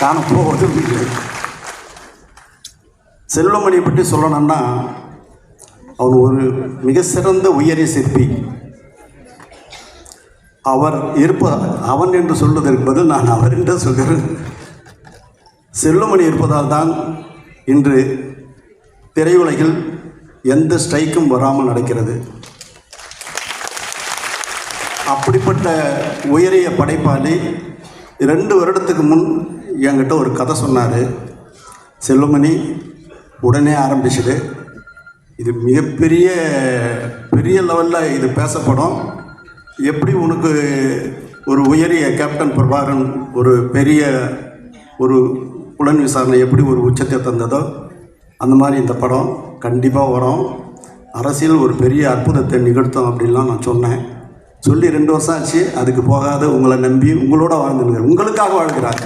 காண போவது இல்லை செல்வமணியை பற்றி சொல்லணும்னா அவன் ஒரு மிக சிறந்த உயரிய சிற்பி. அவர் இருப்ப அவன் என்று சொல்வதற்கு பதில் நான் அவர் என்று சொல்கிறேன். செல்வமணி இருப்பதால் தான் இன்று திரையுலகில் எந்த ஸ்ட்ரைக்கும் வராமல் நடக்கிறது. அப்படிப்பட்ட உயரிய படைப்பாளி ரெண்டு வருடத்துக்கு முன் என்கிட்ட ஒரு கதை சொன்னார். செல்வமணி உடனே ஆரம்பிச்சுது. இது மிகப்பெரிய பெரிய லெவலில் இது பேசப்படும். எப்படி உனக்கு ஒரு உயரிய கேப்டன் பிரபாகரன் ஒரு பெரிய ஒரு புலன் விசாரணை எப்படி ஒரு உச்சத்தை தந்ததோ அந்த மாதிரி இந்த படம் கண்டிப்பாக வரும். அரசியல் ஒரு பெரிய அற்புதத்தை நிகழ்த்தும் அப்படின்லாம் நான் சொன்னேன். சொல்லி ரெண்டு வருஷம் ஆச்சு. அதுக்கு போகாத. உங்களை நம்பி உங்களோட வாழ்ந்துருங்க. உங்களுக்காக வாழ்கிறாங்க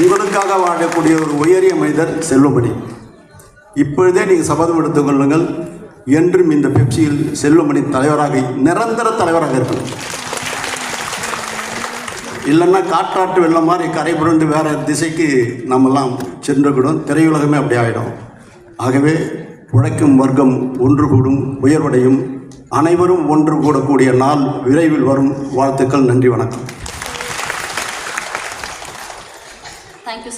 உங்களுக்காக வாழக்கூடிய ஒரு உயரிய மனிதர் செல்லுபடி இப்பொழுதே நீங்கள் சபதம் எடுத்துக் கொள்ளுங்கள். என்றும் இந்த பெப்சியில் செல்லுமணி தலைவராக நிரந்தர தலைவராக இருக்கணும் இல்லைன்னா காற்றாட்டு வெள்ளம் மாதிரி கரை புரண்டு வேறு திசைக்கு நம்மெல்லாம் சென்றுவிடும். திரையுலகமே அப்படி ஆகிடும் ஆகவே உழைக்கும் வர்க்கம் ஒன்று கூடும் உயர்வடையும். அனைவரும் ஒன்று கூடக்கூடிய நாள் விரைவில் வரும். வாழ்த்துக்கள் நன்றி வணக்கம்.